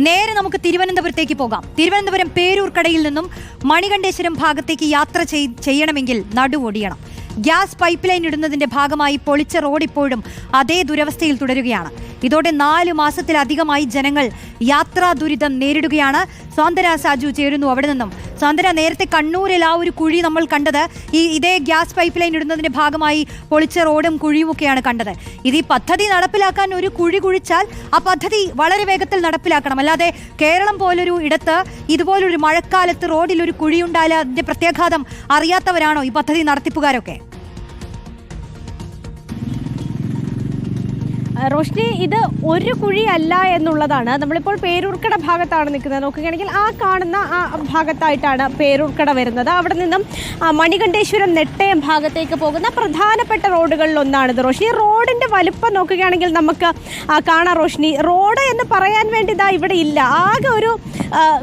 നേരെ നമുക്ക് തിരുവനന്തപുരത്തേക്ക് പോകാം. തിരുവനന്തപുരം പേരൂർക്കടയിൽ നിന്നും മണികണ്ഠേശ്വരം ഭാഗത്തേക്ക് യാത്ര ചെയ്യണമെങ്കിൽ നടുവൊടിയണം. ഗ്യാസ് പൈപ്പ് ലൈൻ ഇടുന്നതിന്റെ ഭാഗമായി പൊളിച്ച റോഡ് ഇപ്പോഴും അതേ ദുരവസ്ഥയിൽ തുടരുകയാണ്. ഇതോടെ നാല് മാസത്തിലധികമായി ജനങ്ങൾ യാത്രാ ദുരിതം നേരിടുകയാണ്. സ്വാതന്ത്യ സാജു ചേരുന്നു അവിടെ നിന്നും. സ്വാതന്ത്യ നേരത്തെ കണ്ണൂരിൽ ആ ഒരു കുഴി നമ്മൾ കണ്ടത്. ഈ ഇതേ ഗ്യാസ് പൈപ്പ് ലൈൻ ഇടുന്നതിന്റെ ഭാഗമായി പൊളിച്ച റോഡും കുഴിയുമൊക്കെയാണ് കണ്ടത്. ഇത് ഈ പദ്ധതി നടപ്പിലാക്കാൻ ഒരു കുഴി കുഴിച്ചാൽ ആ പദ്ധതി വളരെ വേഗത്തിൽ നടപ്പിലാക്കണം. അല്ലാതെ കേരളം പോലൊരു ഇടത്ത് ഇതുപോലൊരു മഴക്കാലത്ത് റോഡിൽ ഒരു കുഴിയുണ്ടായാൽ അതിന്റെ പ്രത്യാഘാതം അറിയാത്തവരാണോ ഈ പദ്ധതി നടത്തിപ്പുകാരൊക്കെ? റോഷ്നി ഇത് ഒരു കുഴിയല്ല എന്നുള്ളതാണ്. നമ്മളിപ്പോൾ പേരൂർക്കട ഭാഗത്താണ് നിൽക്കുന്നത്. നോക്കുകയാണെങ്കിൽ ആ കാണുന്ന ആ ഭാഗത്തായിട്ടാണ് പേരൂർക്കട വരുന്നത്. അവിടെ നിന്നും മണികണ്ഠേശ്വരം നെട്ടയം ഭാഗത്തേക്ക് പോകുന്ന പ്രധാനപ്പെട്ട റോഡുകളിൽ ഒന്നാണിത്. റോഷ്നി റോഡിന്റെ വലുപ്പം നോക്കുകയാണെങ്കിൽ നമുക്ക് കാണാം റോഷ്നി. റോഡ് എന്ന് പറയാൻ വേണ്ടി ഇതാ ഇവിടെ ഇല്ല. ആകെ ഒരു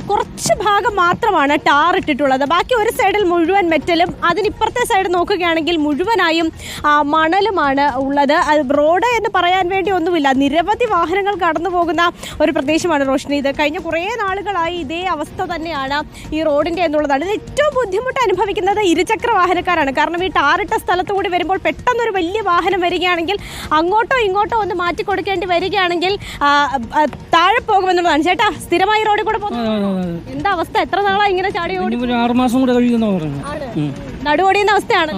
കുറച്ച് ഭാഗം മാത്രമാണ് ടാർ ഇട്ടിട്ടുള്ളത്. ബാക്കി ഒരു സൈഡിൽ മുഴുവൻ മെറ്റലും അതിനിപ്പുറത്തെ സൈഡ് നോക്കുകയാണെങ്കിൽ മുഴുവനായും മണലുമാണ് ഉള്ളത്. റോഡ് എന്ന് പറയാൻ വേണ്ടി ഒന്നുമില്ല. നിരവധി വാഹനങ്ങൾ കടന്നു പോകുന്ന ഒരു പ്രദേശമാണ് റോഷ്നി. ഇത് കഴിഞ്ഞ കുറേ നാളുകളായി ഇതേ അവസ്ഥ തന്നെയാണ് ഈ റോഡിന്റെ എന്നുള്ളതാണ്. ഇത് ഏറ്റവും ബുദ്ധിമുട്ട് അനുഭവിക്കുന്നത് ഇരുചക്ര വാഹനക്കാരാണ്. കാരണം ഈ ടാറിട്ട സ്ഥലത്തു കൂടി വരുമ്പോൾ പെട്ടെന്നൊരു വലിയ വാഹനം വരികയാണെങ്കിൽ അങ്ങോട്ടോ ഇങ്ങോട്ടോ ഒന്ന് മാറ്റി കൊടുക്കേണ്ടി വരികയാണെങ്കിൽ താഴെ പോകുമെന്നുള്ളതാണ്. ചേട്ടാ സ്ഥിരമായി റോഡിൽ കൂടെ പോകുന്നു എന്താ അവസ്ഥ? എത്ര നാളായി ഇങ്ങനെ ചാടി ആറ് മാസം കൂടെ കഴിയുന്ന പറഞ്ഞു ഉം. അവസ്ഥയാണ്.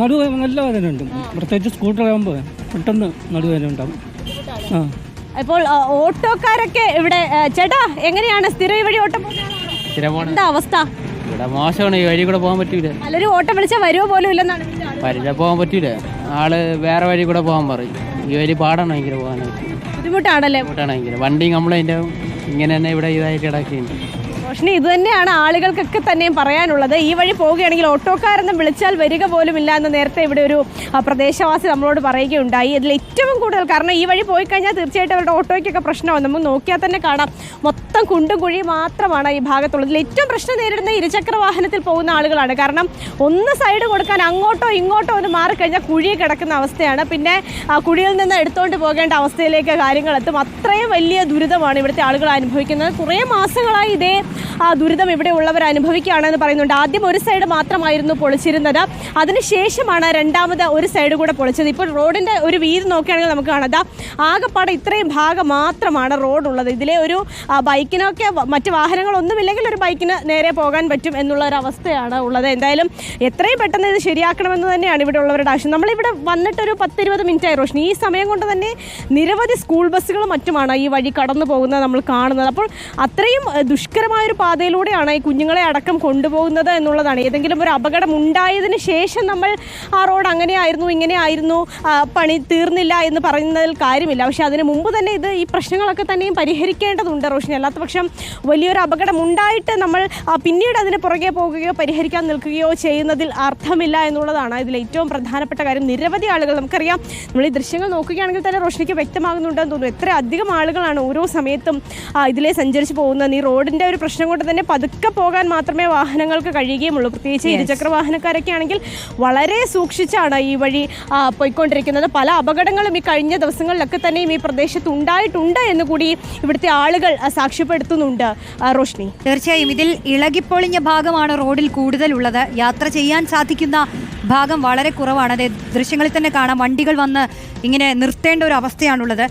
നടുവ് നല്ല വേദന ഉണ്ട് പ്രത്യേകിച്ച് സ്കൂട്ടർ ആകുമ്പോൾ പെട്ടെന്ന് നടുവേദന ഉണ്ടാവും. ആ. ഇപ്പോൾ ഓട്ടോക്കാരൊക്കെ ഇവിടെ ചേട്ടാ എങ്ങനെയാണ് സ്ഥിരം വഴി ഓട്ടം എന്താ അവസ്ഥ? ഇവിടെ മോശമാണ് ഈ വഴി കൂടെ പോകാൻ പറ്റൂല. പലരും ഓട്ടം വിളിച്ചാൽ വരുമോ പോലും ഇല്ലെന്നാണ് വരില്ല പോകാൻ പറ്റൂല. ആൾ വേറെ വഴി കൂടെ പോകാൻ പറയും. ഈ വഴി പാടാണ് ഭയങ്കര പോകാനായിട്ട്? ബുദ്ധിമുട്ടാണല്ലേ? ബുദ്ധിമുട്ടാണ് ഭയങ്കര. വണ്ടി കംപ്ലൈന്റ് ആവും ഇങ്ങനെ തന്നെ ഇവിടെ ഇതായി കിടക്കുന്നുണ്ട്. റോഷിനി ഇത് തന്നെയാണ് ആളുകൾക്കൊക്കെ തന്നെയും പറയാനുള്ളത്. ഈ വഴി പോവുകയാണെങ്കിൽ ഓട്ടോക്കാരെന്ന് വിളിച്ചാൽ വരിക പോലും ഇല്ല എന്ന് നേരത്തെ ഇവിടെ ഒരു പ്രദേശവാസി നമ്മളോട് പറയുകയുണ്ടായി. ഇതിൽ ഏറ്റവും കൂടുതൽ കാരണം ഈ വഴി പോയി കഴിഞ്ഞാൽ തീർച്ചയായിട്ടും അവരുടെ ഓട്ടോയ്ക്കൊക്കെ പ്രശ്നമാണ് നമുക്ക് നോക്കിയാൽ തന്നെ കാണാം. മൊത്തം കുണ്ടും കുഴി മാത്രമാണ് ഈ ഭാഗത്തുള്ളത്. ഇതിൽ ഏറ്റവും പ്രശ്നം നേരിടുന്ന ഇരുചക്ര വാഹനത്തിൽ പോകുന്ന ആളുകളാണ്. കാരണം ഒന്ന് സൈഡ് കൊടുക്കാൻ അങ്ങോട്ടോ ഇങ്ങോട്ടോ ഒന്ന് മാറിക്കഴിഞ്ഞാൽ കുഴി കിടക്കുന്ന അവസ്ഥയാണ്. പിന്നെ കുഴിയിൽ നിന്ന് എടുത്തുകൊണ്ട് പോകേണ്ട അവസ്ഥയിലേക്ക് കാര്യങ്ങൾ എത്തും. അത്രയും വലിയ ദുരിതമാണ് ഇവിടുത്തെ ആളുകൾ അനുഭവിക്കുന്നത്. കുറേ മാസങ്ങളായി ഇതേ ആ ദുരിതം ഇവിടെ ഉള്ളവർ അനുഭവിക്കുകയാണെന്ന് പറയുന്നുണ്ട്. ആദ്യം ഒരു സൈഡ് മാത്രമായിരുന്നു പൊളിച്ചിരുന്നത്. അതിനുശേഷമാണ് രണ്ടാമത് ഒരു സൈഡ് കൂടെ പൊളിച്ചത്. ഇപ്പോൾ റോഡിന്റെ ഒരു വീതി നോക്കുകയാണെങ്കിൽ നമുക്ക് കാണാം. ആകെപ്പാടെ ഇത്രയും ഭാഗം മാത്രമാണ് റോഡുള്ളത്. ഇതിലെ ഒരു ബൈക്കിനൊക്കെ മറ്റ് വാഹനങ്ങളൊന്നുമില്ലെങ്കിൽ ഒരു ബൈക്കിന് നേരെ പോകാൻ പറ്റും എന്നുള്ള ഒരു അവസ്ഥയാണ് ഉള്ളത്. എന്തായാലും എത്രയും പെട്ടെന്ന് ഇത് ശരിയാക്കണമെന്ന് തന്നെയാണ് ഇവിടെ ഉള്ളവരുടെ ആവശ്യം. നമ്മളിവിടെ വന്നിട്ടൊരു പത്തിരുപത് മിനിറ്റ് ആയി റോഷ്നി. ഈ സമയം കൊണ്ട് തന്നെ നിരവധി സ്കൂൾ ബസ്സുകളും മറ്റുമാണ് ഈ വഴി കടന്നു പോകുന്നത് നമ്മൾ കാണുന്നത്. അപ്പോൾ അത്രയും ദുഷ്കരമായൊരു പാതയിലൂടെയാണ് ഈ കുഞ്ഞുങ്ങളെ അടക്കം കൊണ്ടുപോകുന്നത് എന്നുള്ളതാണ്. ഏതെങ്കിലും ഒരു അപകടം ഉണ്ടായതിന് ശേഷം നമ്മൾ ആ റോഡ് അങ്ങനെയായിരുന്നു ഇങ്ങനെയായിരുന്നു പണി തീർന്നില്ല എന്ന് പറയുന്നതിൽ കാര്യമില്ല. പക്ഷേ അതിന് മുമ്പ് തന്നെ ഇത് ഈ പ്രശ്നങ്ങളൊക്കെ തന്നെയും പരിഹരിക്കേണ്ടതുണ്ട് റോഷിനി. അല്ലാത്ത പക്ഷം വലിയൊരു അപകടം ഉണ്ടായിട്ട് നമ്മൾ പിന്നീട് അതിന് പുറകെ പോകുകയോ പരിഹരിക്കാൻ നിൽക്കുകയോ ചെയ്യുന്നതിൽ അർത്ഥമില്ല എന്നുള്ളതാണ് ഇതിൽ ഏറ്റവും പ്രധാനപ്പെട്ട കാര്യം. നിരവധി ആളുകൾ നമുക്കറിയാം നമ്മൾ ഈ ദൃശ്യങ്ങൾ നോക്കുകയാണെങ്കിൽ തന്നെ റോഷനിക്ക് വ്യക്തമാകുന്നുണ്ടെന്ന് തോന്നുന്നു. എത്ര അധികം ആളുകളാണ് ഓരോ സമയത്തും ഇതിലെ സഞ്ചരിച്ച് പോകുന്നത്. ഈ റോഡിന്റെ ഒരു പ്രശ്നം കൊണ്ട് തന്നെ പതുക്കെ പോകാൻ മാത്രമേ വാഹനങ്ങൾക്ക് കഴിയുകയുള്ളൂ. പ്രത്യേകിച്ച് ഇരുചക്ര വാഹനക്കാരൊക്കെ ആണെങ്കിൽ വളരെ സൂക്ഷിച്ചാണ് ഈ വഴി പോയിക്കൊണ്ടിരിക്കുന്നത്. പല അപകടങ്ങളും ഈ കഴിഞ്ഞ ദിവസങ്ങളിലൊക്കെ തന്നെയും ഈ പ്രദേശത്ത് ഉണ്ടായിട്ടുണ്ട് എന്ന് കൂടി ഇവിടുത്തെ ആളുകൾ സാക്ഷ്യപ്പെടുത്തുന്നുണ്ട്. റോഷ്നി. തീർച്ചയായും ഇതിൽ ഇളകിപ്പൊളിഞ്ഞ ഭാഗമാണ് റോഡിൽ കൂടുതലുള്ളത്. യാത്ര ചെയ്യാൻ സാധിക്കുന്ന ഭാഗം വളരെ കുറവാണ്. അതെ ദൃശ്യങ്ങളിൽ തന്നെ കാണാം വണ്ടികൾ വന്ന് ഇങ്ങനെ നിർത്തേണ്ട ഒരു അവസ്ഥയാണുള്ളത്.